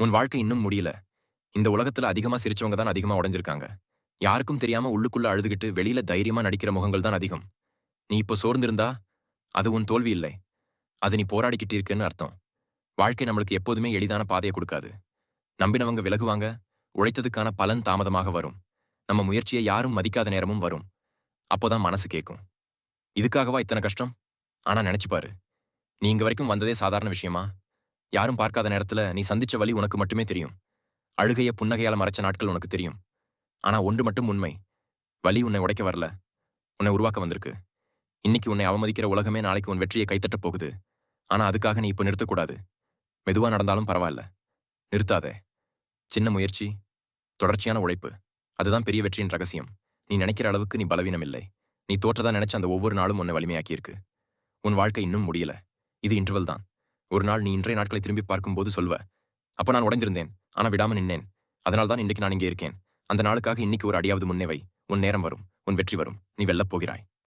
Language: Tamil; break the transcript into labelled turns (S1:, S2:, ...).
S1: உன் வாழ்க்கை இன்னும் முடியல. இந்த உலகத்துல அதிகமா சிரிச்சவங்க தான் அதிகமா உடஞ்சிருக்காங்க. யாருக்கும் தெரியாம உள்ளுக்குள்ள அழுதுகிட்டு வெளியில தைரியமா நடிக்கிற முகங்கள் தான் அதிகம். நீ இப்போ சோர்ந்திருந்தா அது உன் தோல்வி இல்லை. அது நீ போராடிக்கிட்டு இருக்குன்னு அர்த்தம். வாழ்க்கை நம்மளுக்கு எப்போதுமே எளிதான பாதையை கொடுக்காது. நம்பினவங்க விலகுவாங்க. உழைத்ததுக்கான பலன் தாமதமாக வரும். நம்ம முயற்சியை யாரும் மதிக்காத நேரமும் வரும். அப்போதான் மனசு கேட்கும் இதுக்காகவா இத்தனை கஷ்டம்? ஆனா நினைச்சு பாரு. நீ இங்க வரைக்கும் வந்ததே சாதாரண விஷயமா? யாரும் பார்க்காத நேரத்துல நீ சந்திச்ச வழி உனக்கு மட்டுமே தெரியும். அழுகைய புன்னகையால மறைச்ச நாட்கள் உனக்கு தெரியும். ஆனா ஒன்று மட்டும் உண்மை. வலி உன்னை உடைக்க வரல. உன்னை உருவாக்க வந்திருக்கு. இன்னைக்கு உன்னை அவமதிக்கிற உலகமே நாளைக்கு உன் வெற்றியை கைத்தட்டப் போகுது. ஆனா அதுக்காக நீ இப்போ நிறுத்தக்கூடாது மெதுவா நடந்தாலும் பரவாயில்ல. நிறுத்தாதே. சின்ன முயற்சி தொடர்ச்சியான உழைப்பு. அதுதான் பெரிய வெற்றியின் ரகசியம். நீ நினைக்கிற அளவுக்கு நீ பலவீனம் இல்லை. நீ தோற்றதா நினைச்ச அந்த ஒவ்வொரு நாளும் உன்னை வலிமையாக்கியிருக்கு. உன் வாழ்க்கை இன்னும் முடியல. இது இன்டர்வல் தான். ஒரு நாள் நீ இன்றைய நாட்களை திரும்பி பார்க்கும்போது சொல்வ அப்போ நான் உடைஞ்சிருந்தேன் ஆனா விடாம நின்னேன். அதனால்தான் தான் இன்றைக்கு நான் இங்கே இருக்கேன். அந்த நாளுக்காக இன்னைக்கு ஒரு அடியாவது முன்னே வை. உன் நேரம் வரும் உன் வெற்றி வரும். நீ வெல்லப் போகிறாய்.